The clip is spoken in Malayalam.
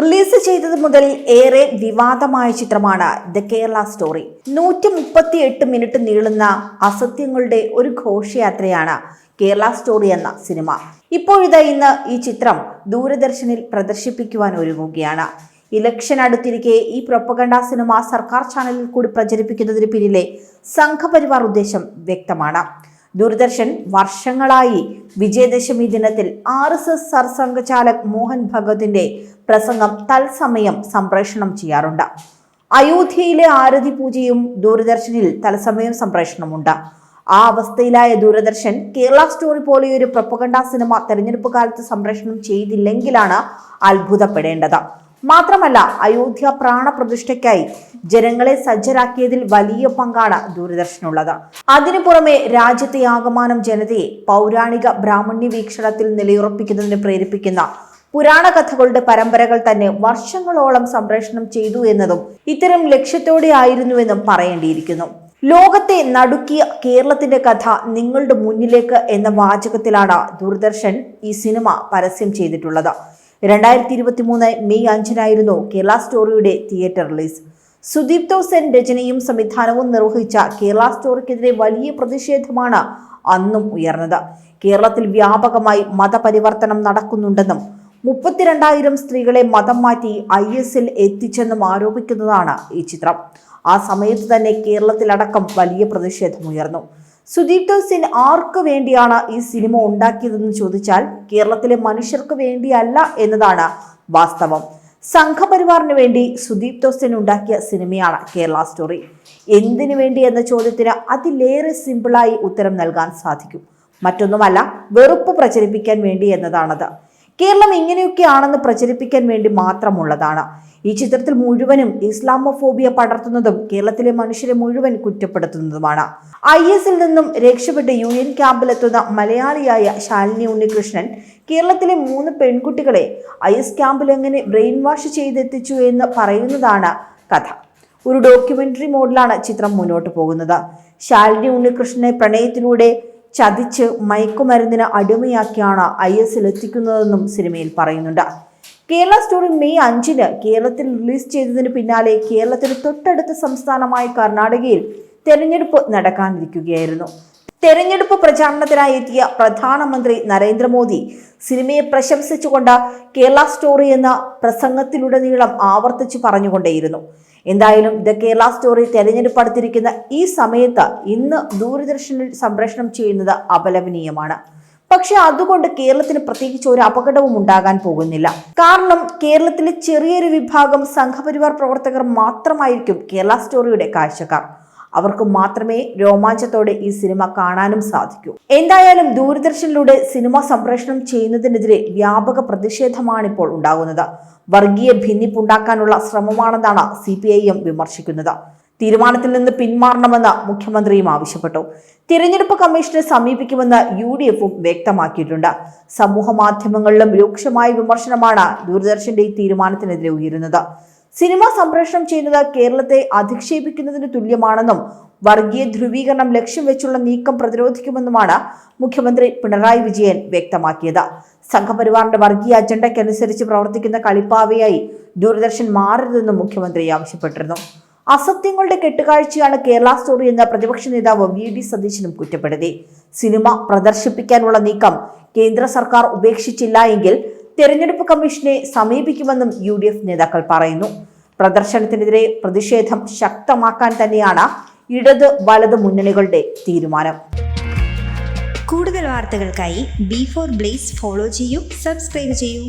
റിലീസ് ചെയ്തത് മുതൽ ഏറെ വിവാദമായ ചിത്രമാണ് ദ കേരള സ്റ്റോറി. നൂറ്റി മുപ്പത്തി എട്ട് മിനിറ്റ് നീളുന്ന അസത്യങ്ങളുടെ ഒരു ഘോഷയാത്രയാണ് കേരള സ്റ്റോറി എന്ന സിനിമ. ഇപ്പോഴിതാ ഇന്ന് ഈ ചിത്രം ദൂരദർശനിൽ പ്രദർശിപ്പിക്കുവാൻ ഒരുങ്ങുകയാണ്. ഇലക്ഷൻ അടുത്തിരിക്കെ ഈ പ്രൊപ്പഗണ്ട സിനിമ സർക്കാർ ചാനലിൽ കൂടി പ്രചരിപ്പിക്കുന്നതിന് പിന്നിലെ സംഘപരിവാർ ഉദ്ദേശം വ്യക്തമാണ്. ദൂരദർശൻ വർഷങ്ങളായി വിജയദശമി ദിനത്തിൽ R S S Sarsanghchalak Mohan ഭഗവതിന്റെ പ്രസംഗം തത്സമയം സംപ്രേഷണം ചെയ്യാറുണ്ട്. അയോധ്യയിലെ ആരതി പൂജയും ദൂരദർശനിൽ തത്സമയം സംപ്രേഷണമുണ്ട്. ആ അവസ്ഥയിലായ ദൂരദർശൻ കേരള സ്റ്റോറി പോലെയൊരു പ്രപ്പകണ്ട സിനിമ തെരഞ്ഞെടുപ്പ് കാലത്ത് സംപ്രേഷണം ചെയ്തില്ലെങ്കിലാണ് അത്ഭുതപ്പെടേണ്ടത്. മാത്രമല്ല അയോധ്യ പ്രാണപ്രതിഷ്ഠയ്ക്കായി ജനങ്ങളെ സജ്ജരാക്കിയതിൽ വലിയ പങ്കാണ് ദൂരദർശനുള്ളത്. അതിനു പുറമെ രാജ്യത്തെ ആകമാനം ജനതയെ പൗരാണിക ബ്രാഹ്മണ്യ വീക്ഷണത്തിൽ നിലയുറപ്പിക്കുന്നതിന് പ്രേരിപ്പിക്കുന്ന പുരാണ കഥകളുടെ പരമ്പരകൾ തന്നെ വർഷങ്ങളോളം സംപ്രേഷണം ചെയ്തു എന്നതും ഇത്തരം ലക്ഷ്യത്തോടെ ആയിരുന്നുവെന്നും പറയേണ്ടിയിരിക്കുന്നു. ലോകത്തെ നടുക്കിയ കേരളത്തിന്റെ കഥ നിങ്ങളുടെ മുന്നിലേക്ക് എന്ന വാചകത്തിലാണ് ദൂരദർശൻ ഈ സിനിമ പരസ്യം ചെയ്തിട്ടുള്ളത്. രണ്ടായിരത്തി ഇരുപത്തി മൂന്ന് മെയ് അഞ്ചിനായിരുന്നു കേരള സ്റ്റോറിയുടെ തിയേറ്റർ റിലീസ്. സുദീപ് തോസൻ രചനയും സംവിധാനവും നിർവഹിച്ച കേരള സ്റ്റോറിക്കെതിരെ വലിയ പ്രതിഷേധമാണ് അന്നും ഉയർന്നത്. കേരളത്തിൽ വ്യാപകമായി മതപരിവർത്തനം നടക്കുന്നുണ്ടെന്നും മുപ്പത്തിരണ്ടായിരം സ്ത്രീകളെ മതം മാറ്റി ഐ എസിൽ എത്തിച്ചെന്നും ആരോപിക്കുന്നതാണ് ഈ ചിത്രം. ആ സമയത്ത് തന്നെ കേരളത്തിലടക്കം വലിയ പ്രതിഷേധമുയർന്നു സുദീപ് ദോസിൻ ആർക്ക് വേണ്ടിയാണ് ഈ സിനിമ ഉണ്ടാക്കിയതെന്ന് ചോദിച്ചാൽ കേരളത്തിലെ മനുഷ്യർക്ക് വേണ്ടിയല്ല എന്നതാണ് വാസ്തവം. സംഘപരിവാറിന് വേണ്ടി സുദീപ് ദോസൻ ഉണ്ടാക്കിയ സിനിമയാണ് കേരള സ്റ്റോറി. എന്തിനു വേണ്ടി എന്ന ചോദ്യത്തിന് അതിലേറെ സിമ്പിളായി ഉത്തരം നൽകാൻ സാധിക്കും. മറ്റൊന്നുമല്ല വെറുപ്പ് പ്രചരിപ്പിക്കാൻ വേണ്ടി എന്നതാണത്. കേരളം ഇങ്ങനെയൊക്കെയാണെന്ന് പ്രചരിപ്പിക്കാൻ വേണ്ടി മാത്രമുള്ളതാണ്. ഈ ചിത്രത്തിൽ മുഴുവനും ഇസ്ലാമോഫോബിയ പടർത്തുന്നതും കേരളത്തിലെ മനുഷ്യരെ മുഴുവൻ കുറ്റപ്പെടുത്തുന്നതുമാണ്. ഐ എസിൽ നിന്നും രക്ഷപ്പെട്ട് യൂണിയൻ ക്യാമ്പിലെത്തുന്ന മലയാളിയായ ശാലിനി ഉണ്ണികൃഷ്ണൻ കേരളത്തിലെ മൂന്ന് പെൺകുട്ടികളെ ഐ എസ് ക്യാമ്പിൽ എങ്ങനെ ബ്രെയിൻ വാഷ് ചെയ്തെത്തിച്ചു എന്ന് പറയുന്നതാണ് കഥ. ഒരു ഡോക്യുമെന്ററി മോഡിലാണ് ചിത്രം മുന്നോട്ട് പോകുന്നത്. ശാലിനി ഉണ്ണികൃഷ്ണനെ പ്രണയത്തിലൂടെ ചതിച്ച് മയക്കുമരുന്നിന് അടിമയാക്കിയാണ് ഐ എസിൽ എത്തിക്കുന്നതെന്നും സിനിമയിൽ പറയുന്നുണ്ട്. കേരള സ്റ്റോറി മെയ് അഞ്ചിന് കേരളത്തിൽ റിലീസ് ചെയ്തതിന് പിന്നാലെ കേരളത്തിന് തൊട്ടടുത്ത സംസ്ഥാനമായ കർണാടകയിൽ തെരഞ്ഞെടുപ്പ് നടക്കാനിരിക്കുകയായിരുന്നു. തെരഞ്ഞെടുപ്പ് പ്രചാരണത്തിനായി എത്തിയ പ്രധാനമന്ത്രി നരേന്ദ്രമോദി സിനിമയെ പ്രശംസിച്ചുകൊണ്ട് കേരള സ്റ്റോറി എന്ന പ്രസംഗത്തിലുടനീളം ആവർത്തിച്ചു പറഞ്ഞുകൊണ്ടേയിരുന്നു. എന്തായാലും ദ കേരള സ്റ്റോറി തെരഞ്ഞെടുപ്പ് അടുത്തിരിക്കുന്ന ഈ സമയത്ത് ഇന്ന് ദൂരദർശനിൽ സംപ്രേഷണം ചെയ്യുന്നത് അപലപനീയമാണ്. പക്ഷെ അതുകൊണ്ട് കേരളത്തിന് പ്രത്യേകിച്ച് ഒരു അപകടവും ഉണ്ടാകാൻ പോകുന്നില്ല. കാരണം കേരളത്തിലെ ചെറിയൊരു വിഭാഗം സംഘപരിവാർ പ്രവർത്തകർ മാത്രമായിരിക്കും കേരള സ്റ്റോറിയുടെ കാഴ്ചക്കാർ. അവർക്ക് മാത്രമേ രോമാഞ്ചത്തോടെ ഈ സിനിമ കാണാനും സാധിക്കൂ. എന്തായാലും ദൂരദർശനിലൂടെ സിനിമ സംപ്രേഷണം ചെയ്യുന്നതിനെതിരെ വ്യാപക പ്രതിഷേധമാണ് ഇപ്പോൾ ഉണ്ടാകുന്നത്. വർഗീയ ഭിന്നിപ്പുണ്ടാക്കാനുള്ള ശ്രമമാണെന്നാണ് സി പി ഐ എം വിമർശിക്കുന്നത്. തീരുമാനത്തിൽ നിന്ന് പിന്മാറണമെന്ന് മുഖ്യമന്ത്രിയും ആവശ്യപ്പെട്ടു. തിരഞ്ഞെടുപ്പ് കമ്മീഷനെ സമീപിക്കുമെന്ന് യു ഡി എഫും വ്യക്തമാക്കിയിട്ടുണ്ട്. സമൂഹ മാധ്യമങ്ങളിലും രൂക്ഷമായ വിമർശനമാണ് ദൂരദർശന്റെ ഈ തീരുമാനത്തിനെതിരെ ഉയരുന്നത്. സിനിമ സംപ്രേഷണം ചെയ്യുന്നത് കേരളത്തെ അധിക്ഷേപിക്കുന്നതിന് തുല്യമാണെന്നും വർഗീയ ധ്രുവീകരണം ലക്ഷ്യം വെച്ചുള്ള നീക്കം പ്രതിരോധിക്കുമെന്നുമാണ് മുഖ്യമന്ത്രി പിണറായി വിജയൻ വ്യക്തമാക്കിയത്. സംഘപരിവാറിന്റെ വർഗീയ അജണ്ടയ്ക്കനുസരിച്ച് പ്രവർത്തിക്കുന്ന കളിപ്പാവയായി ദൂരദർശൻ മാറരുതെന്നും മുഖ്യമന്ത്രി ആവശ്യപ്പെട്ടിരുന്നു. അസത്യങ്ങളുടെ കെട്ടുകാഴ്ചയാണ് കേരള സ്റ്റോറി എന്ന പ്രതിപക്ഷ നേതാവ് വി ഡി സതീശനും കുറ്റപ്പെടുത്തി. സിനിമ പ്രദർശിപ്പിക്കാനുള്ള നീക്കം കേന്ദ്ര സർക്കാർ ഉപേക്ഷിച്ചില്ല എങ്കിൽ തെരഞ്ഞെടുപ്പ് കമ്മീഷനെ സമീപിക്കുമെന്നും യു ഡി എഫ് നേതാക്കൾ പറയുന്നു. പ്രദർശനത്തിനെതിരെ പ്രതിഷേധം ശക്തമാക്കാൻ തന്നെയാണ് ഇടത് വലത് മുന്നണികളുടെ തീരുമാനം. കൂടുതൽ വാർത്തകൾക്കായി ബി ഫോർ ബ്ലേസ് ഫോളോ ചെയ്യൂ സബ്സ്ക്രൈബ് ചെയ്യൂ.